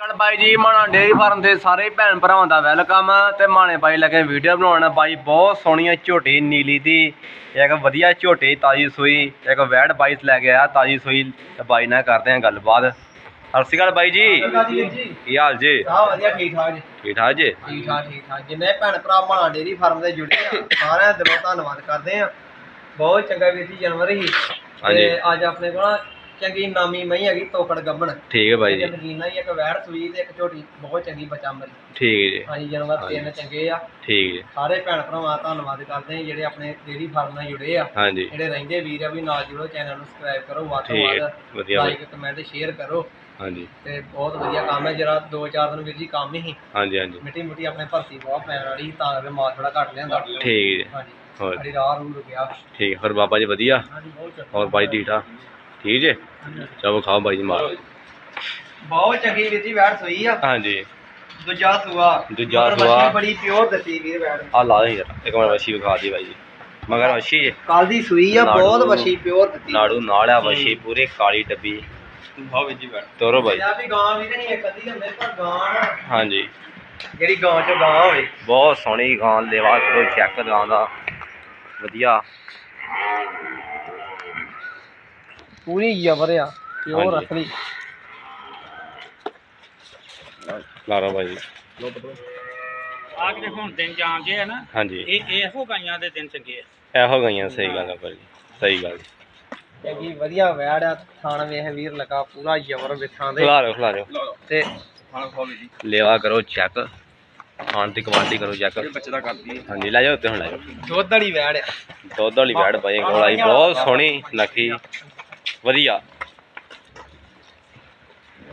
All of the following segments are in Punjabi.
ਚਲ ਬਾਈ ਜੀ ਮਾਣਾ ਡੇਰੀ ਫਾਰਮ ਦੇ ਸਾਰੇ ਭੈਣ ਭਰਾਵਾਂ ਦਾ ਵੈਲਕਮ ਤੇ ਮਾਣੇ ਬਾਈ ਲੱਗੇ ਵੀਡੀਓ ਬਣਾਉਣਾ। ਬਾਈ ਬਹੁਤ ਸੋਹਣੀਆਂ ਝੋਟੀ ਨੀਲੀ ਦੀ ਇੱਕ ਵਧੀਆ ਝੋਟੀ ਤਾਜੀ ਸੂਈ ਇੱਕ ਵੈੜ ਬਾਈ ਲੈ ਕੇ ਆਇਆ ਤਾਜੀ ਸੂਈ ਤੇ ਬਾਈ ਨਾਲ ਕਰਦੇ ਹਾਂ ਗੱਲਬਾਤ। ਸਤਿ ਸ਼੍ਰੀ ਅਕਾਲ ਬਾਈ ਜੀ। ਕੀ ਹਾਲ ਜੀ? ਹਾਂ ਵਧੀਆ ਠੀਕ ਠਾਕ ਜੀ। ਠੀਕ ਠਾਕ ਜੀ? ਠੀਕ ਠਾਕ ਠੀਕ ਠਾਕ। ਜਿੰਨੇ ਭੈਣ ਭਰਾ ਮਾਣਾ ਡੇਰੀ ਫਾਰਮ ਦੇ ਜੁੜੇ ਆ ਸਾਰਿਆਂ ਦਾ ਦਿਲੋਂ ਧੰਨਵਾਦ ਕਰਦੇ ਆ ਬਹੁਤ ਚੰਗਾ ਵੀਰ ਜੀ ਜਾਨਵਰ ਹੀ। ਤੇ ਅੱਜ ਆਪਣੇ ਕੋਲ ਚੰਗੀ ਨਾਮੀ ਮਈ ਹੈਗੀ ਤੋਕੜ ਗੱਬਣ। ਠੀਕ ਹੈ ਬਾਈ ਜੀ। ਨਗੀਨਾ ਹੀ ਇੱਕ ਵੈੜ ਸੂਈ ਤੇ ਇੱਕ ਝੋਟੀ। ਬਹੁਤ ਚੰਗੀ ਬੱਚਾ ਮਰੀ। ਠੀਕ ਹੈ ਜੀ। ਹਾਂਜੀ ਜਾਨਵਰ ਤਿੰਨ ਚੰਗੇ ਆ। ਠੀਕ ਹੈ। ਸਾਰੇ ਭੈਣ ਭਰਾਵਾਂ ਦਾ ਧੰਨਵਾਦ ਕਰਦੇ ਆ ਜਿਹੜੇ ਆਪਣੇ ਡੇਰੀ ਫਾਰਮ ਨਾਲ ਜੁੜੇ ਆ। ਜਿਹੜੇ ਰਹਿੰਦੇ ਵੀਰ ਆ ਵੀ ਨਾਲ ਜੁੜੋ ਚੈਨਲ ਨੂੰ ਸਬਸਕ੍ਰਾਈਬ ਕਰੋ ਵੱਧ ਤੋਂ ਵੱਧ। ਲਾਈਕ ਕਮੈਂਟ ਸ਼ੇਅਰ ਕਰੋ। ਹਾਂਜੀ। ਤੇ ਬਹੁਤ ਵਧੀਆ ਕੰਮ ਹੈ ਜਿਹੜਾ 2-4 ਦਿਨ ਵੀਰ ਜੀ ਕੰਮ ਹੀ। ਹਾਂਜੀ ਹਾਂਜੀ। ਮਿੱਟੀ ਮੁੱਟੀ ਆਪਣੇ ਭਰਤੀ ਬਹੁਤ ਪੈਣ ਵਾਲੀ ਤਾਂ ਕਰਕੇ ਮਾਲ ਥੋੜਾ ਘੱਟ ਲਿਆਂਦਾ। ਠੀਕ ਹੈ ਜੀ। ਹਾਂਜੀ। ਹੋਰ? ਸਾਡੀ ਰਾਹ ਰੂ ਰੁਕਿਆ। ਠੀਕ। ਹੋਰ ਬਾਬਾ ਜੀ ਵਧੀਆ? ਹਾਂਜੀ ਬਹੁਤ ਚੰਗਾ। ਹੋਰ ਬਾਈ ਠੀਕ ਠਾਕ? ਠੀਕ ਜੀ? ਚਲੋ ਖਾਓ ਬਾਈ ਜੀ ਮਾਰ। ਬਹੁਤ ਚੰਗੀ ਵੀਰ ਜੀ ਵੈਟ ਸੋਈ ਆ। ਹਾਂਜੀ। ਦੂਜਾ ਸੂਆ। ਦੂਜਾ ਮਗਰ ਸੂਆ। ਬੜੀ ਪਿਓਰ ਦਿੱਤੀ ਵੀਰ ਵੈਟ ਆ ਲਾ ਦੇ ਯਾਰ ਇੱਕ ਮਿੰਟ ਵਸ਼ੀ ਵਿਖਾ ਦੀ ਬਾਈ ਜੀ। ਮਗਰ ਵਸ਼ੀ ਹੈ ਕੱਲ ਦੀ ਸੂਈ ਆ ਨਾੜੂ- ਬਹੁਤ ਮੱਛੀ ਪਿਓਰ ਦਿੱਤੀ। ਨਾੜੂ ਨਾਲ ਆ ਵਸ਼ੀ ਪੂਰੀ ਕਾਲੀ ਡੱਬੀ ਬਹੁਤ ਵੀਰ ਜੀ ਵੈਟ ਤੋਰੋ ਬਾਈ। ਆ ਵੀ ਗਾਂ ਵੀ ਨਹੀਂ ਇੱਕ ਅੱਧੀ ਹੁੰਦੇ ਪਰ ਗਾਂ ਨਾ, ਹਾਂਜੀ। ਜਿਹੜੀ ਗਾਂ ਚੋਂ ਗਾਂ ਹੋਵੇ। ਬਹੁਤ ਸੋਹਣੀ ਗਾਂ ਲੈਵਾ ਕਰੋ ਚੈੱਕ ਗਾਂ ਦਾ। ਵਧੀਆ। ਪੂਰੀ ਜ਼ਬਰ ਆ ਪਿਓਰ ਹਾਂਜੀ। ਅਸਲੀ। ਲਾਰਾ ਜੀ। ਆ ਕੇ ਦੇਖੋ ਹੁਣ ਦਿਨ ਜਾਂਦੇ ਆ ਨਾ ਹਾਂਜੀ। ਇਹ ਇਹੋ ਗਾਈਆਂ ਦੇ ਦਿਨ ਚੰਗੇ ਆ। ਇਹੋ ਗਈਆਂ ਸਹੀ ਗੱਲ ਆ ਭਾਈ ਸਹੀ ਗੱਲ। ਚੰਗੀ ਵਧੀਆ ਵੈੜ ਆ ਥਾਣ ਵੇਖ ਵੀਰ ਲਗਾ ਪੂਰਾ ਜ਼ਬਰ ਵਿਥਾਂ ਦੇ। ਖਿਲਾ ਰਿਓ ਖਿਲਾ ਰਿਓ ਤੇ ਲੈਵਾ ਕਰੋ ਚੈੱਕ ਖਾਣ ਦੀ ਕੁਆਲਿਟੀ ਕਰੋ ਚੈੱਕ ਬੱਚੇ ਦਾ ਕਰਦੀ ਹਾਂਜੀ ਲੈ ਜਾਓ ਉੱਤੇ ਹੁਣ ਲੈ ਜਾਓ। ਦੁੱਧ ਵਾਲੀ ਵੈੜ ਆ। ਦੁੱਧ ਵਾਲੀ ਵੈੜ ਬਾਈ ਕੋਲ ਆਈ ਬਹੁਤ ਸੋਹਣੀ ਨਖੀ ਵਧੀਆ।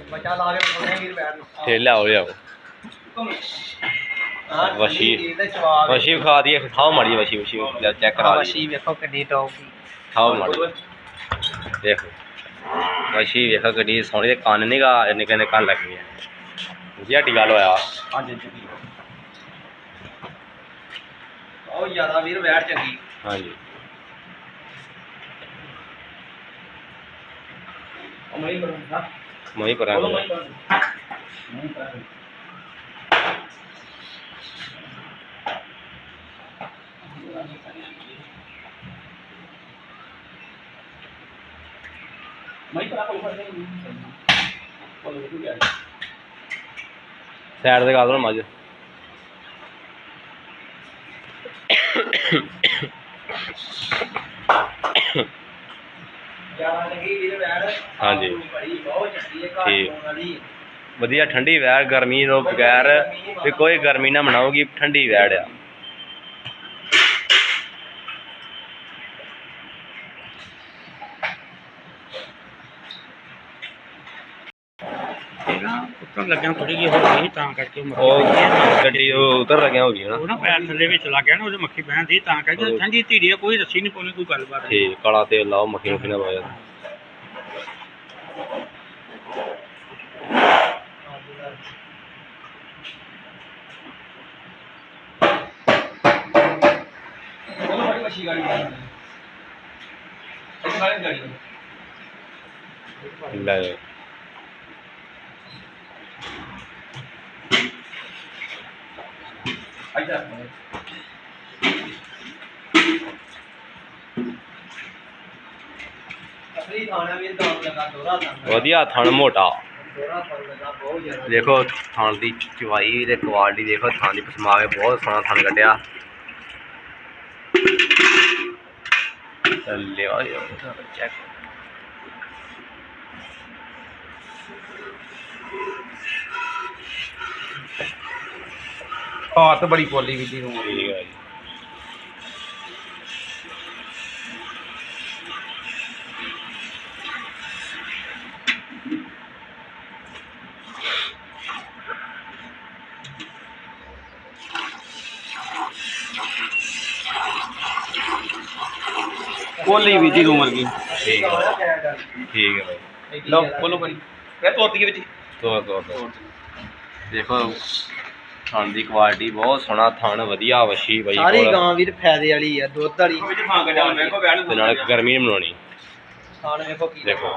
ਬੱਚਾ ਲਾ ਕੇ ਬੋਲੇ ਵੀਰ ਵੈੜ ਨੂੰ ਫੇਰ ਲਿਆਓ ਲਿਆਓ ਹਾਂ, ਵਸ਼ੀ। ਇਹਦਾ ਜਵਾਬ ਵਸ਼ੀ ਵਿਖਾ ਦੀ ਖਾਓ ਮਾੜੀ ਵਸ਼ੀ ਵਸ਼ੀ ਲੈ ਚੈੱਕ ਕਰਾ ਦੀ ਵਸ਼ੀ ਵੇਖੋ ਕਿੰਨੀ ਟੌਪ ਦੀ ਖਾਓ ਮਾੜੀ ਦੇਖੋ। ਵਸ਼ੀ ਵੇਖੋ ਕਿੰਨੀ ਸੋਹਣੀ ਦੇ ਕੰਨ ਨਿਗਾ ਨਿੱਕੇ ਨਿੱਕੇ ਕੰਨ ਲੱਗੇ ਆ ਵਧੀਆ ਟੀਕਾ ਲਵਾਇਆ ਹਾਂਜੀ ਬਹੁਤ ਜ਼ਿਆਦਾ ਵੀਰ ਵੈੜ ਚੰਗੀ। ਹਾਂਜੀ ਅਮਲੀ ਕਰੂੰਗਾ ਮੈਂ ਹੀ ਪਰਾਂ ਬੋਲੋ ਮੈਂ ਕਰੂੰਗਾ ਮੈਂ ਕਰਾ ਕੋਲ ਫੜਦੇ ਕੋਲ ਹੋ ਗਿਆ ਸੈਡ ਦੇ ਗੱਲ ਮੱਝ। ਜ਼ਿਆਦਾ ਚੰਗੀ ਵੀਰ ਵੈੜ ਹਾਂਜੀ। ਬੜੀ ਬਹੁਤ ਚੰਗੀ ਹੈ ਘਰ ਠੀਕ। ਪਾਉਣ ਵਾਲੀ ਵਧੀਆ ਠੰਡੀ ਵੈੜ ਗਰਮੀ ਤੋਂ ਬਗੈਰ ਵੀ ਕੋਈ ਗਰਮੀ ਨਾ ਮਨਾਉਗੀ ਠੰਡੀ ਵੈੜ ਆ ਇਹ ਨਾ ਲੱਗਿਆ ਥੋੜੀ ਜਿਹੀ ਹੋ ਗਈ ਤਾਂ ਕਰਕੇ ਉਹ। ਗੱਡੀ ਉਹ ਉਤਰ ਲੱਗਿਆ ਹੋ ਗਈ ਨਾ ਉਹ ਨਾ ਪੈਰ ਥੱਲੇ ਵਿੱਚ ਲੱਗ ਗਿਆ ਨਾ ਉਹਦੇ ਮੱਖੀ ਬਹਿਣ ਦੀ ਤਾਂ ਕਰਕੇ ਠੰਡੀ ਧੀਰੀ ਆ, ਕੋਈ ਰੱਸੀ ਨਹੀਂ ਪਾਉਣੀ ਕੋਈ ਗੱਲਬਾਤ ਨਹੀਂ ਠੀਕ ਕਾਲਾ ਤੇਲ ਲਾਓ ਮੱਖੀ ਮੁੱਖੀ ਨਾ ਪਾਇਆ ਲੈ। ਜਾਓ ਆਈਦਾ ਅਸਲੀ ਖਾਣਾ ਵੀ ਦਾ ਲਗਾ ਦੋਰਾ ਦਾ ਵਧੀਆ ਥਣ ਮੋਟਾ। ਦੋਰਾ ਫਲ ਲਗਾ ਬਹੁਤ ਜ਼ਿਆਦਾ। ਦੇਖੋ ਥਣ ਦੀ ਚਵਾਈ ਤੇ ਕੁਆਲਿਟੀ ਦੇਖੋ ਥਣ ਦੀ ਪਸਮਾ ਕੇ ਬਹੁਤ ਸੋਹਣਾ ਥਣ ਕੱਢਿਆ। ਚੱਲੇ ਆ ਚੈੱਕ ਹਾਤ ਬੜੀ ਪੋਲੀ ਵੀ ਦੀ ਨੂੰ ਠੀਕ ਹੈ ਜੀ। ਪੋਲੀ ਵੀ ਦੀ ਨੂੰ ਮਰ ਗਈ ਠੀਕ ਹੈ ਠੀਕ ਹੈ ਭਾਈ ਲਓ ਬੋਲੋ ਬੜੀ ਫਿਰ ਤੋਤੀ ਵਿੱਚ। ਤੋਰ ਤੋਰ ਤੋਰ। ਦੇਖੋ। ਥਣ ਦੀ ਕੁਆਲਿਟੀ ਬਹੁਤ ਸੋਹਣਾ ਥਣ ਵਧੀਆ ਵਸ਼ੀ ਬਾਈ ਸਾਰੀ ਗਾਂ ਵੀਰ ਫਾਇਦੇ ਵਾਲੀ ਆ ਦੁੱਧ ਵਾਲੀ। ਤੇ ਨਾਲ ਗਰਮੀ ਨਹੀਂ ਬਣਾਉਣੀ ਖਾਣ ਵੇਖੋ ਕੀ ਦੇਖੋ।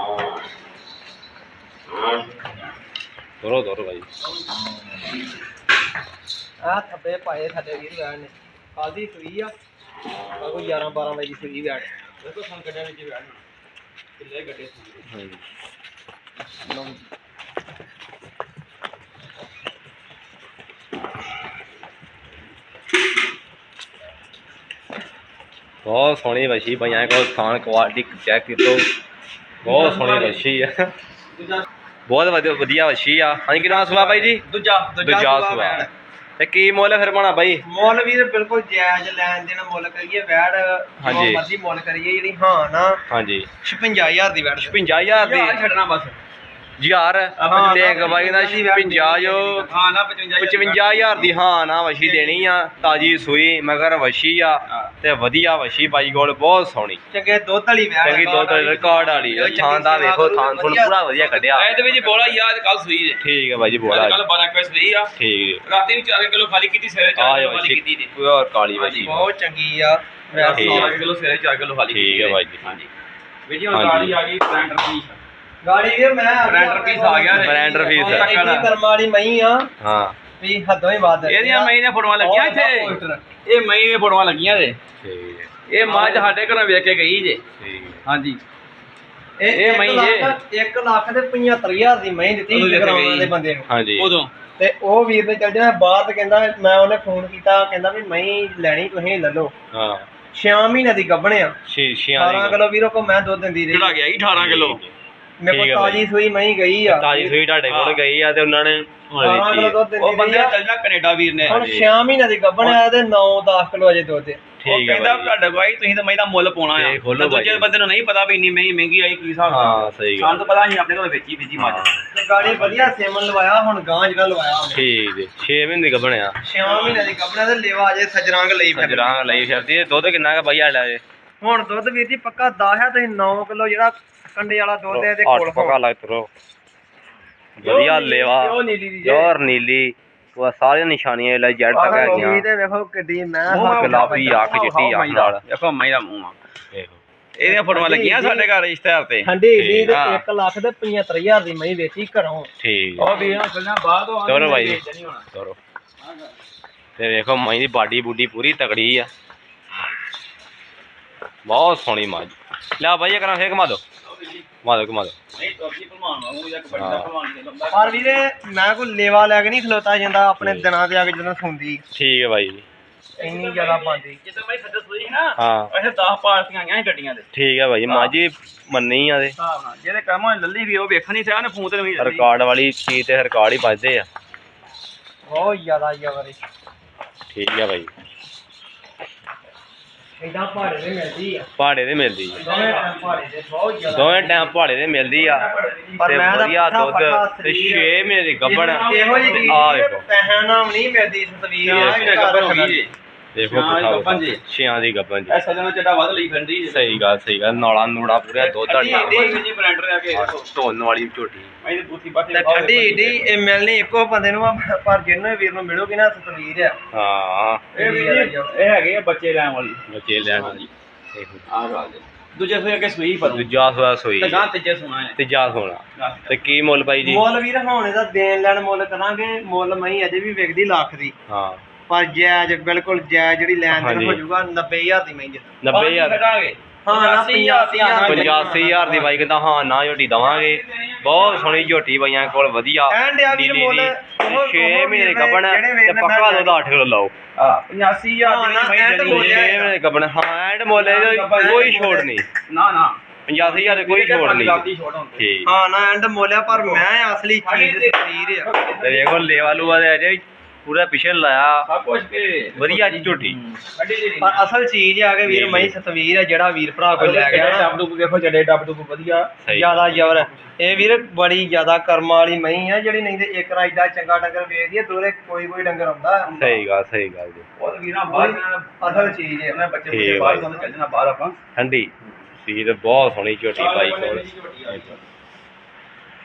ਦੋਰੋ ਦੋਰੋ ਭਾਈ ਆ ਥੱਬੇ ਪਾਏ ਥੱਲੇ ਵੀਰ ਵੈਣ ਨੇ। ਕੱਲ ਦੀ ਸੂਈ ਆ। ਆ ਕੋਈ 11 12 ਵਜੇ ਦੀ ਸੂਈ ਵੈਣ ਦੇਖੋ ਸਾਨੂੰ ਕੱਢਿਆ ਵਿੱਚ ਵੈਣ ਕਿੱਲੇ ਗੱਡੇ ਸੂਈ ਹਾਂਜੀ। ਬਹੁਤ ਸੋਹਣੀ ਵਸ਼ੀ ਪਈਆਂ ਕੋਲ ਖਾਣ ਕੁਆਲਿਟੀ ਚੈੱਕ ਕੀਤੋ। ਬਹੁਤ ਸੋਹਣੀ ਵਸ਼ੀ ਆ। ਬਹੁਤ ਵਧੀਆ ਵਧੀਆ ਵਸ਼ੀ ਆ। ਹਾਂਜੀ ਕਿੰਨਾ ਸੁਆ ਬਾਈ ਜੀ? ਦੂਜਾ ਦੂਜਾ ਸੂਆ। ਤੇ ਕੀ ਮੁੱਲ ਫਿਰ ਪਾਣਾ ਬਾਈ? ਮੁੱਲ ਵੀਰ ਬਿਲਕੁਲ ਜਾਇਜ਼ ਲੈਣ ਦੇਣ ਮੁੱਲ ਕਰੀਏ ਵੈੜ ਜੋ। ਮਰਜ਼ੀ ਮੁੱਲ ਕਰੀਏ ਜਿਹੜੀ ਹਾਂ ਨਾ ਹਾਂਜੀ। 56000 ਦੀ ਵੈੜ। 55000 ਦੀ। ਛੱਡਣਾ ਬਸ। ਯਾਰ ਤੇ ਗਵਾਈ ਦਾ 56 ਜੋ ਹਾਂ ਨਾ 55 55000 ਦੀ ਹਾਂ ਨਾ ਵਸ਼ੀ ਦੇਣੀ ਆ। ਤਾਜੀ ਸੂਈ ਮਗਰ ਵਸ਼ੀ ਆ ਤੇ ਵਧੀਆ ਵਸ਼ੀ ਬਾਈ ਕੋਲ ਬਹੁਤ ਸੋਹਣੀ। ਚੰਗੇ ਦੁੱਧ ਵਾਲੀ ਵੈੜ ਚੰਗੀ ਦੋ ਤੇ ਰਿਕਾਰਡ ਵਾਲੀ ਥਾਂ ਦਾ ਵੇਖੋ ਥਾਂ ਤੁਹਾਨੂੰ ਪੂਰਾ ਵਧੀਆ ਕੱਢਿਆ। ਇਹਦੇ ਵਿੱਚ ਬੋਲਾ ਯਾਦ ਕੱਲ ਸੂਈ ਜੇ। ਠੀਕ ਹੈ ਬਾਈ ਜੀ ਬੋਲਾ ਕੱਲ 12 ਕਿਲੋ ਸੂਈ ਆ। ਠੀਕ ਰਾਤੀ ਵੀ 4 ਕਿਲੋ ਖਾਲੀ ਕੀਤੀ ਸਵੇਰੇ 4 ਆ ਕਿਲੋ ਖਾਲੀ ਵਸ਼ੀ ਕੀਤੀ ਜੀ ਪਿਓਰ ਕਾਲੀ ਵਸ਼ੀ ਬਹੁਤ ਚੰਗੀ ਆ। ਵੈੜ ਠੀਕ ਸੌ- ਹੈ। 4 ਕਿਲੋ ਸਵੇਰੇ 4 ਕਿਲੋ ਖਾਲੀ ਠੀਕ ਹੈ ਬਾਈ ਜੀ। ਹਾਂਜੀ। ਹਾਂਜੀ। ਗਾੜੀ ਆ ਗਈ ਸਪਲੈਂਡਰ ਪੀਸ ਗਾੜੀ ਵੀਰ ਮੈਂ ਬ੍ਰੈਂਡਰ ਪੀਸ ਆ ਗਿਆ ਬ੍ਰੈਂਡਰ ਪੀਸ ਆ। ਇੰਨੀ ਕਰਮ ਵਾਲੀ ਮਈ ਆ। ਹਾਂ। ਵੀ ਹੱਦੋਂ ਹੀ ਵੱਧ ਇਹਦੀਆਂ ਮਈ ਨੇ ਫੋਟੋਆਂ ਲੱਗੀਆਂ ਇੱਥੇ? ਇਹ ਮਈ ਨੇ ਫੋਟੋਆਂ ਲੱਗੀਆਂ ਜੇ। ਠੀਕ ਹੈ। ਇਹ ਮੱਝ ਸਾਡੇ ਘਰੋਂ ਵੇਖ ਕੇ ਗਈ ਜੇ। ਠੀਕ ਹੈ। ਹਾਂਜੀ। ਇਹ ਇਹ ਮਈ ਜੇ। 1 ਲੱਖ ਤੇ 75000 ਦੀ ਮਈ ਦਿੱਤੀ ਉਹਨੂੰ ਗਈ। ਦੇ ਬੰਦੇ ਨੂੰ। ਹਾਂਜੀ। ਉਦੋਂ। ਤੇ ਉਹ ਵੀਰ ਨੇ ਚੱਲ ਜਾਣਾ ਤੇ ਕਹਿੰਦਾ ਮੈਂ ਉਹਨੇ ਫੋਨ ਕੀਤਾ ਕਹਿੰਦਾ ਵੀ ਮਈ ਲੈਣੀ ਤੁਸੀਂ ਲੈ ਲਓ। ਹਾਂ। 6 ਮਹੀਨੇ ਦੀ ਗੱਭਣਿਆ ਸ਼ੀਸ਼ੀਆਂ 18 ਕਿਲੋ ਵੀਰੋ ਕੋ ਮੈਂ ਦੁੱਧ ਦਿੰਦੀ ਚੜਾ ਰਹੀ ਗਿਆ ਜੀ 18 ਕਿਲੋ? ਮੇਰੇ ਠੀਕ ਕੋਲ ਤਾਜੀ ਸੂਈ ਮਈ ਗਈ ਆ। ਤਾਜੀ ਸੂਈ ਤੁਹਾਡੇ ਕੋਲ ਗਈ ਆ ਤੇ ਉਹਨਾਂ ਨੇ ਹੁਣ 18 ਦਿੱਤੀ। ਕਿਲੋ ਹੈ। ਦੁੱਧ ਦਿੰਦੀ ਉਹ ਬੰਦੇ ਆ। ਚੱਲ ਜਾ ਕੈਨੇਡਾ ਵੀਰ ਨੇ। ਹੁਣ ਉਹ 6 ਮਹੀਨੇ ਦੀ ਗੱਭਣਿਆ ਤੇ 9-10 ਕਿਲੋ ਅਜੇ ਦੁੱਧ ਆ। ਠੀਕ ਹੈ ਕਹਿੰਦਾ ਬਾਈ। ਤੁਹਾਡਾ ਗਵਾਈ ਤੁਸੀਂ ਤਾਂ ਮੈਂ ਦਾ ਮੁੱਲ ਪਾਉਣਾ ਆ। ਤੇ ਖੋਲੋ ਤੇ ਦੂਜੇ। ਬੰਦੇ ਨੂੰ ਨਹੀਂ ਪਤਾ ਵੀ ਇੰਨੀ ਮਹਿੰਗੀ ਮਹਿੰਗੀ ਆਈ ਕੀ ਹਿਸਾਬ ਹਾਂ ਸਹੀ ਗੱਲ। ਸਾਨੂੰ ਤਾਂ ਪਤਾ ਸੀ ਆਪਣੇ ਕੋਲ ਵੇਚੀ ਵੇਚੀ ਮੱਝ ਤੇ ਗਾੜੀ ਵਧੀਆ ਸੇਮਨ ਲਵਾਇਆ ਹੁਣ ਗਾਂ ਜਿਹੜਾ ਲਵਾਇਆ ਉਹਨੇ। ਠੀਕ ਹੈ 6 ਮਹੀਨੇ ਦਾ ਬਣਿਆ 6 ਮਹੀਨੇ ਦੀ ਗੱਭਣਿਆ ਤੇ ਲੇਵਾ ਅਜੇ ਸਜਰੰਗ ਲਈ ਫਿਰ ਸਜਰਾਂ ਲਈ ਫਿਰਦੀ ਹੈ ਦੁੱਧ ਕਿੰਨਾ ਕਾ ਬਾਈ ਆਲਾ ਜੇ। ਹੁਣ ਦੁੱਧ ਵੀਰ ਜੀ ਪੱਕਾ 10 ਹੈ ਤੁਸੀਂ 9 ਕਿਲੋ ਜਿਹੜਾ ਕੰਡੇ ਵਾਲਾ ਦੁੱਧ ਇਹਦੇ ਕੋਲ ਪਕਾ ਲੱਗ ਤਰੋ ਵਧੀਆ ਲੇਵਾ। ਉਹ ਨੀਲੀ ਦੀ ਜੇ ਜੋਰ ਨੀਲੀ। ਉਹ ਸਾਰੀਆਂ ਨਿਸ਼ਾਨੀਆਂ ਲੈ ਜੈਡ ਤੱਕ ਆਹ ਹੈਗੀਆਂ। ਲੋਕੀ ਤੇ ਵੇਖੋ ਕਿੱਡੀ ਮੈਂ ਗੁਲਾਬੀ ਅੱਖ ਚਿੱਟੀ ਅੱਖ ਨਾਲ। ਦੇਖੋ ਮਈ ਦਾ ਮੂੰਹ ਆ। ਦੇਖੋ। ਇਹਦੀਆਂ ਫੋਟੋਆਂ ਲੱਗੀਆਂ ਸਾਡੇ ਘਰ ਇਸ਼ਤਿਹਾਰ ਤੇ। ਠੰਡੀ ਢੀ ਤੇ ਹਾਂ। 1 ਲੱਖ ਤੇ 75000 ਦੀ ਮਈ ਵੇਚੀ ਘਰੋਂ। ਠੀਕ ਉਹ ਵੀ ਨਾ ਚੱਲਣਾ ਬਾਅਦ ਉਹ ਚਲੋ ਬਾਈ ਚਲੋ ਤੇ ਵੇਖੋ ਮਾਈ ਦੀ ਬਾਡੀ ਬੂਡੀ ਪੂਰੀ ਤਕੜੀ ਆ। ਬਹੁਤ ਸੋਹਣੀ ਮੱਝ ਲੈ ਬਾਈ ਇਹ ਕਰਾਂ ਫੇਰ ਘੁਮਾ ਦੋ ਘੁਮਾ ਦੋ ਘੁਮਾ ਦੋ ਨਹੀਂ ਤੋਪੀ ਭਲਵਾਨ ਵਾਂਗੂ ਜਾਂ ਕਬੱਡੀ ਦਾ ਭਲਵਾਨ ਨਹੀਂ ਲੰਬਾ। ਪਰ ਵੀਰੇ ਮੈਂ ਕੋਈ ਲੇਵਾ ਲੈ ਕੇ ਨਹੀਂ ਖਲੋਤਾ ਜਾਂਦਾ ਆਪਣੇ ਦਿਨਾਂ ਤੇ ਆ ਕੇ ਜਦੋਂ ਸੁਣਦੀ। ਠੀਕ ਹੈ ਬਾਈ ਇੰਨੀ ਜ਼ਿਆਦਾ ਪਾਉਂਦੀ ਜਦੋਂ ਮੈਂ ਸੱਜਾ ਸੋਈ ਸੀ ਨਾ ਹਾਂ। ਐਸੇ 10 ਪਾਰਟੀਆਂ ਆਈਆਂ ਸੀ ਗੱਡੀਆਂ ਦੇ। ਠੀਕ ਹੈ ਬਾਈ ਵੀ ਮੰਨੀ ਆ ਦੇ। ਨਾਲ ਜਿਹੜੇ ਕੰਮ ਲੱਲੀ ਵੀ ਉਹ ਵੇਖਣ ਨਹੀਂ ਸਿਆ ਨੇ ਫੋਨ ਤੇ ਲੱਲੀ ਰਿਕਾਰਡ ਵਾਲੀ ਚੀਜ਼ ਤੇ ਰਿਕਾਰਡ ਹੀ ਵੱਜਦੇ ਆ। ਬਹੁਤ ਜ਼ਿਆਦਾ ਯਾਰੀ ਠੀਕ ਹੈ ਬਾਈ। ਇਦਾਂ ਪਹਾੜੇ ਦੇ ਮਿਲਦੀ ਆ। ਪਹਾੜੇ ਦੇ ਮਿਲਦੀ ਆ। ਦੋਵੇਂ ਟਾਈਮ ਪਹਾੜੇ ਦੇ ਬਹੁਤ ਜ਼ਿਆਦਾ। ਦੋਵੇਂ ਟਾਈਮ ਪਹਾੜੇ ਦੇ ਮਿਲਦੀ ਆ। ਪਰ ਤੇ ਮੈਂ ਤਾਂ ਵਧੀਆ ਪੁੱਠਾ ਦੁੱਧ ਪੱਠਾ ਤੇ ਸਰੀਰ 6 ਮਹੀਨੇ ਦੀ ਇਹੋ ਜਿਹੀ ਆ ਵੇਖੋ। ਪੈਸਿਆਂ ਨਾਲ ਨਹੀਂ ਮਿਲਦੀ ਇਸ ਤਸਵੀਰ ਆ ਇਹ ਗਈ ਜੀ ਦੇਖੋ ਛਿਆਂ ਦੀ ਗੱਭਣ ਜੀ। ਛਿਆਂ ਦੀ ਗੱਬਨ ਜੀ। ਇਹ ਸੱਜਾ ਨੂੰ ਚੱਡਾ ਵੱਧ ਲਈ ਫਿਰਦੀ ਜੀ। ਸਹੀ ਗੱਲ ਸਹੀ ਗੱਲ। ਨੌਲਾ ਨੂੜਾ ਪੂਰਾ ਦੁੱਧ ਅੱਡੀ। ਦਾ ਅੱਡੀ ਜੀ ਬ੍ਰੈਂਡਰ ਆ ਕੇ। ਦੇਖੋ ਧੋਣ ਵਾਲੀ ਝੋਟੀ। ਮੈਂ ਇਹਦੀ ਬੂਥੀ ਬਾਤੀ ਤੇ ਠੰਡੀ ਢੀ ਇਹ ਮਿਲਣੀ ਇੱਕੋ ਬੰਦੇ ਨੂੰ ਆ, ਪਰ ਜਿਹਨੂੰ ਵੀਰ ਨੂੰ ਮਿਲੂਗੀ ਨਾ ਤਸਵੀਰ ਆ। ਹਾਂ। ਇਹ ਵੀ ਜੀ, ਇਹ ਹੈਗੇ ਆ ਬੱਚੇ ਲੈਣ ਵਾਲੀ। ਬੱਚੇ ਲੈਣ ਵਾਲੀ। ਦੇਖੋ। ਆ ਗੱਲ ਜੀ। ਦੂਜੇ ਫਿਰ ਅੱਗੇ ਸੂਈ ਪਰ। ਦੂਜਾ ਸੋਇਆ ਸੋਈ। ਤੇ ਗਾਂ ਤੀਜੇ ਸੁਣਾ ਹੈ। ਤੀਜਾ ਸੋਣਾ ਤੇ ਕੀ ਮੁੱਲ ਬਾਈ ਜੀ? ਮੁੱਲ ਵੀਰ ਹੁਣ ਇਹਦਾ ਦੇਣ ਲੈਣ ਮੁੱਲ ਕਰਾਂਗੇ। ਮੁੱਲ ਮਈ ਅਜੇ ਵੀ ਵਿਕਦੀ ਲੱਖ ਦੀ। ਹਾਂ। ਪਰ ਜਾਇਜ਼ ਬਿਲਕੁਲ ਜਾਇਜ਼ ਜਿਹੜੀ ਲੈਣ ਦੇਣ ਹਾਂਜੀ। ਹੋ ਜਾਊਗਾ 90000 ਦੀ ਮਈ 90000 ਕਢਾਂਗੇ ਹਾਂ ਨਾ 85000 85000 ਦੀ ਬਾਈ ਕਹਿੰਦਾ ਹਾਂ ਨਾ ਝੋਟੀ ਦਵਾਂਗੇ। ਬਹੁਤ ਸੋਹਣੀ ਝੋਟੀ ਬਾਈਆਂ ਕੋਲ ਵਧੀਆ। ਐਂਡ ਆ ਵੀਰ ਨੀਲੀ ਮੁੱਲ ਦੀ ਉਹ- 6 ਉਹ ਮਹੀਨੇ ਵੀਰ ਨੇ ਗੱਬਣ ਜਿਹੜੇ ਵੀਰ ਤੇ ਨੇ ਪੱਕਾ ਮੈਂ ਦੁੱਧ 8 ਕਿਲੋ ਲਾਓ। ਆ 85000 ਹਾਂ, ਨਾ, ਦੀ ਮੈਂ ਐਂਡ ਜਣੀ ਬੋਲਿਆ। 6 ਮਹੀਨੇ ਗੱਬਣ ਹਾਂ ਐਂਡ ਮੁੱਲ ਇਹਦੇ ਕੋਈ ਛੋੜ ਨਹੀਂ। ਨਾ ਨਾ। 85000 ਦੇ ਕੋਈ ਛੋੜ ਨਹੀਂ। ਲਾਤੀ ਛੋੜ ਹੁੰਦੀ। ਠੀਕ। ਹਾਂ ਨਾ ਐਂਡ ਮੋਲਿਆ ਪਰ ਮੈਂ ਅਸਲੀ ਚੀਜ਼ ਤਸਵੀਰ ਆ। ਤੇ ਦੇਖੋ ਲੇਵਾ ਲੂਆ ਦੇ ਅਜੇ ਪੂਰਾ ਪਿਛੇ ਲਾਇਆ। ਸਭ ਕੁਝ ਕੇ ਵਧੀਆ ਜੀ ਝੋਟੀ ਪਰ ਅਸਲ ਚੀਜ਼ ਆ ਕੇ ਵੀਰ ਮਈ ਜੀ। ਤਸਵੀਰ ਆ ਜਿਹੜਾ ਵੀਰ ਭਰਾ ਕੋਈ ਲੈ ਗਿਆ। ਡੱਬ ਡੁੱਬ ਦੇਖੋ ਜੜੇ ਡੱਬ ਡੁੱਬ ਵਧੀਆ ਸਹੀ। ਜ਼ਿਆਦਾ ਜ਼ਬਰ ਇਹ ਵੀਰ ਬੜੀ ਜ਼ਿਆਦਾ ਕਰਮ ਵਾਲੀ ਮਈ ਆ ਜਿਹੜੀ ਨਹੀਂ ਤੇ ਇੱਕ ਰਾ ਏਡਾ ਚੰਗਾ ਡੰਗਰ ਵੇਚਦੀ ਆ ਦੂਰੇ ਕੋਈ ਕੋਈ ਡੰਗਰ ਆਉਂਦਾ। ਸਹੀ ਗੱਲ ਸਹੀ ਗੱਲ ਜੀ। ਉਹ ਵੀਰਾਂ ਬਾਹਰ ਜਾਣਾ ਅਸਲ ਚੀਜ਼ ਹੈ ਉਹਨਾਂ ਬੱਚੇ ਠੀਕ ਬੱਚੇ ਹੈ ਬਾਹਰ। ਤੁਹਾਨੂੰ ਚੱਲਣਾ ਬਾਹਰ ਆਪਾਂ। ਠੰਡੀ। ਸੀਰ ਬਹੁਤ ਸੋਹਣੀ ਝੋਟੀ ਪਾਈ ਕੋਲ।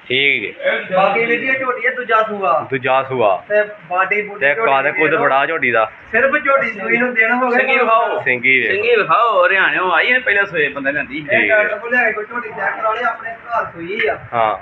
ਠੀਕ ਹੈ ਬਾਕੀ ਵੀਰ ਜੀ ਇਹ ਝੋਟੀ ਹੈ ਦੂਜਾ ਸੂਆ। ਦੂਜਾ ਸੁਆ। ਤੇ ਬਾਡੀ ਬੂਡੀ ਤੇ ਕਾਦੇ ਕੁਦ ਬੜਾ ਝੋਟੀ ਦਾ? ਸਿਰਫ ਝੋਟੀ ਸੂਈ ਨੂੰ ਦੇਣ ਹੋ ਗਿਆ ਸਿੰਘੀ ਵਿਖਾਓ। ਸਿੰਘੀ ਵੇਖੋ। ਸਿੰਘੀ ਵਿਖਾਓ ਹਰਿਆਣਿਓ ਆਈ ਨੇ ਪਹਿਲਾਂ ਸੋਏ ਬੰਦੇ ਲੈਂਦੀ ਇਹ ਡਾਕਟਰ ਕੋਲ ਲਿਆ ਕੇ ਕੋਈ ਝੋਟੀ ਚੈੱਕ ਕਰਾ ਲਿਆ ਆਪਣੇ ਘਰ ਸੂਈ ਆ। ਹਾਂ।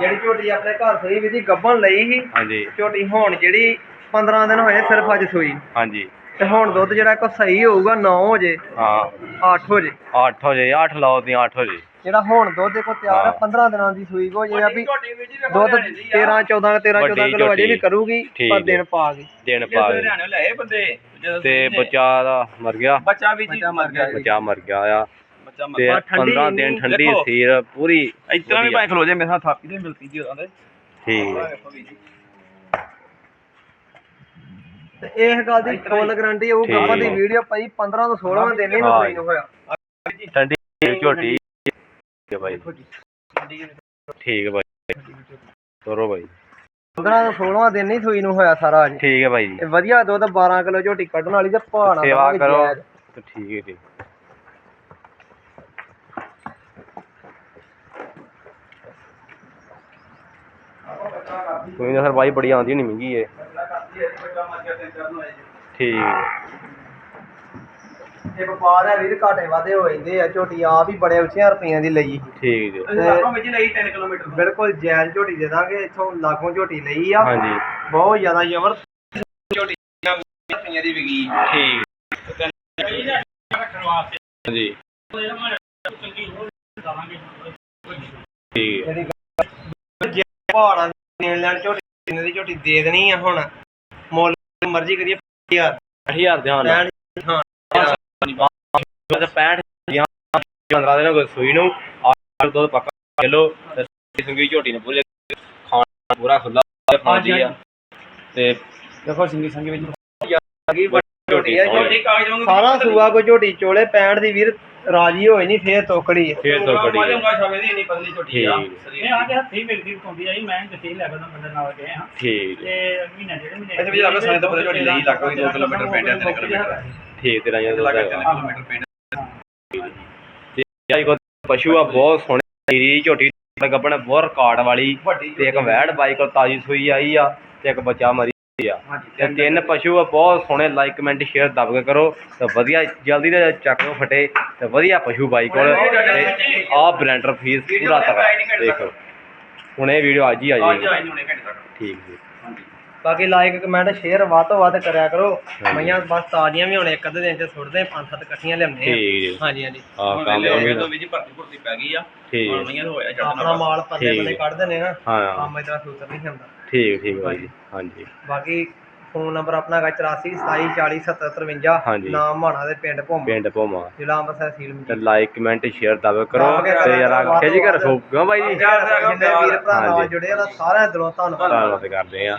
ਜਿਹੜੀ ਝੋਟੀ ਆਪਣੇ ਘਰ ਸੂਈ ਵੀ ਦੀ ਗੱਭਣ ਲਈ ਸੀ। ਹਾਂਜੀ। ਝੋਟੀ ਹੁਣ ਜਿਹੜੀ 15 ਦਿਨ ਹੋਏ ਸਿਰਫ ਅੱਜ ਸੂਈ। ਹਾਂਜੀ। ਤੇ ਹੁਣ ਦੁੱਧ ਜਿਹੜਾ ਕੋ ਸਹੀ ਹੋਊਗਾ 9 ਹੋ ਜੇ ਹਾਂ। 8 ਹੋ ਜੇ 8 ਹੋ ਜੇ 8 ਲਾਓ ਦੀਆਂ 8 ਹੋ ਜੇ ਜਿਹੜਾ ਹੁਣ ਦੁੱਧ ਕੋ ਤਿਆਰ ਹੈ ਹਾਂ। 15 ਦਿਨਾਂ ਦੀ ਸੂਈ ਕੋ ਜਿਹੜਾ ਵੀ ਦੁੱਧ 13 14 13 ਵੱਡੀ 14 ਕਿਲੋ ਅਜੇ ਵੀ। ਕਰੂਗੀ ਪਰ ਹੈ। ਦਿਨ ਪਾ ਗਈ ਦਿਨ ਪਾ ਗਏ ਹਰਿਆਣੇ ਲਏ ਬੰਦੇ ਜਦੋਂ ਤੇ ਬੱਚਾ ਦਾ ਮਰ ਗਿਆ ਬੱਚਾ ਵੀ ਜੀ ਮਰ ਗਿਆ ਜੀ। ਬੱਚਾ ਮਰ ਗਿਆ ਆ ਬੱਚਾ ਮਰ ਗਿਆ ਠੰਡੀ 15 ਇੰਨੀ- ਦਿਨ ਠੰਡੀ ਦੇਖੋ। ਸੀਰ ਪੂਰੀ ਤਰ੍ਹਾਂ ਵੀ। ਭਾਵੇਂ ਖਲੋ ਜੇ ਮੇਰੇ ਨਾਲ ਥਾਪੀ ਤੇ ਮਿਲਦੀ ਜੀ ਉਹਦਾ ਠੀਕ ਹੈ ਤੇ ਇਸ ਗੱਲ ਦੀ ਫੁੱਲ ਗਾਰੰਟੀ ਠੀਕ ਗੱਭਣ ਦੀ ਹੈ। ਵੀਡੀਓ ਭਾਈ 15 ਤੋਂ 16 ਦਿਨ ਹੀ ਹਾਂ। ਸੂਈ ਨੂੰ ਹੋਇਆ ਠੰਡੀ ਝੋਟੀ ਠੀਕ ਹੈ ਭਾਈ ਠੀਕ ਹੈ ਭਾਈ ਤੋਰੋ ਭਾਈ 15 ਤੋਂ 16 ਦਿਨ ਹੀ ਸੂਈ ਨੂੰ ਹੋਇਆ ਸਾਰਾ ਅੱਜ। ਠੀਕ ਹੈ ਭਾਈ ਜੀ ਤੇ ਵਧੀਆ ਦੁੱਧ 12 ਕਿਲੋ ਝੋਟੀ ਕੱਢਣ ਵਾਲੀ ਤੇ ਭਾਣਾ ਸੇਵਾ ਕਰੋ। ਤੇ ਠੀਕ ਹੈ ਜੀ। ਕੋਈ ਨਾ ਸਰ ਭਾਈ ਬੜੀ ਆਉਂਦੀ ਨਹੀਂ ਮਹਿੰਗੀ ਏ ਠੀਕ ਇਹ ਵਪਾਰ ਹੈ ਵੀਰ ਘਾਟੇ ਵਾਦੇ ਹੋ ਜਾਂਦੇ ਆ ਝੋਟੀ ਆਪ ਹੀ ਬੜੇ ਉੱਚਿਆਂ ਰੁਪਈਆਂ ਦੀ ਲਈ। ਠੀਕ ਜੀ। ਤੇ ਵਿੱਚ ਲਈ 3 ਕਿਲੋਮੀਟਰ ਬਿਲਕੁਲ ਜਾਇਜ਼ ਝੋਟੀ ਦੇ ਦਾਂਗੇ ਇੱਥੋਂ ਲਾਗੋਂ ਝੋਟੀ ਲਈ ਆ। ਹਾਂਜੀ। ਬਹੁਤ ਜ਼ਿਆਦਾ ਜ਼ਬਰ ਝੋਟੀ ਰੁਪਈਆਂ ਦੀ ਵਿਕੀ। ਠੀਕ। ਰੱਖਣ ਵਾਸਤੇ ਪਹਾੜਾਂ ਦੀ ਲੈਣ ਝੋਟੀ ਜਿੰਨੇ ਦੀ ਝੋਟੀ ਦੇ ਦੇਣੀ ਆ ਹੁਣ। ਮੁੱਲ ਮਰਜ਼ੀ ਕਰੀਏ 5000 ਹਜ਼ਾਰ। ਦੇ ਹਾਂ ਲੈਣ ਹਾਂ। ਤੇ 65 ਦੀਆਂ 15 ਦਿਨਾਂ ਕੋਈ ਸੂਈ ਨੂੰ ਆਹ ਦੁੱਧ ਪੱਕਾ ਕਿਲੋ ਤੇ ਸੰਗੀ ਝੋਟੀ ਨੇ ਪੂਰੇ ਖਾਣਾ ਪੂਰਾ ਖੁੱਲਾ ਖਾਂਦੀ ਆ ਤੇ ਦੇਖੋ ਸੰਗੀ ਸੰਗੀ ਵਿੱਚ ਲੱਗੀ ਵੱਡੀ ਝੋਟੀ ਆ ਝੋਟੀ ਕਾਗਜ਼ ਵਾਂਗੂ ਸਾਰਾ ਸੂਆ ਕੋ ਝੋਟੀ ਚੋਲੇ 65 ਦੀ ਵੀਰ ਰਾਜੀ ਹੋਏ ਨਹੀਂ ਫੇਰ ਤੋਕੜੀ ਆ। ਫੇਰ ਤੋਂ ਬੜੀ ਹੈ। ਮਾਜੂਗਾ ਸ਼ਾਵੇ ਦੀ ਇੰਨੀ ਪਤਲੀ ਝੋਟੀ ਆ। ਠੀਕ। ਇਹ ਆਂਦੇ ਹੱਥੀ ਮਿਲਦੀ ਹੁੰਦੀ ਆਈ ਮੈਂ ਕਿਤੇ ਲੈ ਕੇ ਬੰਦੇ ਨਾਲ ਗਏ ਹਾਂ। ਠੀਕ। ਤੇ ਮਹੀਨਾ ਡੇਢ ਮਹੀਨੇ ਅੱਛਾ ਵੀ ਆਪਣਾ ਸਾਰੇ ਤੋਂ ਝੋਟੀ ਲਈ ਲੱਗ ਗਈ 2 ਕਿਲੋਮੀਟਰ ਪਿੰਡ ਹੈ 3 ਕਿਲੋਮੀਟਰ ਠੀਕ ਤੇਰਾ ਜਿਹੜਾ ਲੱਗ ਦੁੱਧ 3 ਹੈਗਾ। ਕਿਲੋਮੀਟਰ ਪਿੰਡ ਤੇ ਪਸ਼ੂ ਆ ਬਹੁਤ ਸੋਹਣੀ ਰੀ ਝੋਟੀ ਦਾ ਗੱਬਣ ਬਹੁਤ ਰਿਕਾਰਡ ਵਾਲੀ ਤੇ ਇੱਕ ਵੈੜ ਬਾਈ ਕੋਲ ਤਾਜੀ ਸੂਈ ਆਈ ਆ ਤੇ ਇੱਕ ਬੱਚਾ ਮਰੀ ਆ ਤੇ ਤਿੰਨ ਪਸ਼ੂ ਆ ਬਹੁਤ ਸੋਹਣੇ ਲਾਈਕ ਕਮੈਂਟ ਸ਼ੇਅਰ ਦਬ ਕੇ ਕਰੋ ਤੇ ਵਧੀਆ ਜਲਦੀ ਦੇ ਚੱਕ ਲਓ ਫਟੇ ਤੇ ਵਧੀਆ ਪਸ਼ੂ ਬਾਈ ਕੋਲ। ਤੇ ਆ ਬ੍ਰੈਂਡਰ ਫੀਸ ਪੂਰਾ ਤਕੜਾ ਦੇਖੋ। ਹੁਣ ਇਹ ਵੀਡੀਓ ਅੱਜ ਹੀ ਆ ਜਾਏਗੀ ਤੱਕ। ਠੀਕ ਜੀ। ਬਾਕੀ ਲਾਈਕ ਕਮੈਂਟ ਸ਼ੇਅਰ ਵੱਧ ਤੋਂ ਵੱਧ ਕਰਿਆ ਕਰੋ। ਮਈਆਂ ਬਸ ਤਾਜ਼ੀਆਂ ਵੀ ਹੁਣ ਇੱਕ ਅੱਧੇ ਦਿਨ ਚ ਸੁੱਟਦੇ ਪੰਜ ਸੱਤ ਇਕੱਠੀਆਂ ਲਿਆਉਂਦੇ ਆ। ਠੀਕ ਜੀ। ਹਾਂਜੀ ਹਾਂਜੀ। ਆ ਕੰਮ ਲੈ ਹੋ ਤੋਂ ਵੀ ਜੀ ਭਰਤੀ ਭਰਤੀ ਪੈ ਗਈ ਆ ਠੀਕ। ਹੁਣ ਹੈ। ਮਈਆਂ ਹੋਇਆ ਆਪਣਾ ਮਾਲ ਪੱਲੇ ਠੀਕ ਪੱਲੇ ਹੈ। ਕੱਢ ਦਿੰਦੇ ਨਾ। ਹਾਂ। ਕੰਮ ਇਦਾਂ ਸੂਤਰ ਨਹੀਂ ਹੁੰਦਾ। ਠੀਕ ਠੀਕ ਬਾਈ ਜੀ। ਹਾਂਜੀ। ਬਾਕੀ ਫੋਨ ਨੰਬਰ ਆਪਣਾ ਹੈਗਾ 84 27 40 70 53 ਹਾਂਜੀ। ਨਾਮ ਮਾਣਾ ਦੇ ਪਿੰਡ ਭੁੰਮ। ਪਿੰਡ ਭੋਮਾ। ਜ਼ਿਲ੍ਹਾ ਅੰਮ੍ਰਿਤਸਰ ਸੀਲ ਤੇ ਲਾਈਕ ਕਮੈਂਟ ਸ਼ੇਅਰ ਦਬ ਕਰੋ ਦਬ ਕੇ ਤੇ ਕਰਿਆ ਯਾਰ ਕਰੋ, ਖਿੱਚ ਕੇ ਵੱਧ ਤੋਂ ਰੱਖੋ। ਕਿਉਂ ਬਾਈ ਜੀ? ਜਿੰਨੇ ਵੀਰ ਭਰਾ ਨਾਲ ਹਾਂਜੀ। ਜੁੜੇ ਆ ਸਾਰਿਆਂ ਦਿਲੋਂ ਧੰਨਵਾਦ। ਧੰਨਵਾਦ ਕਰਦੇ ਆ।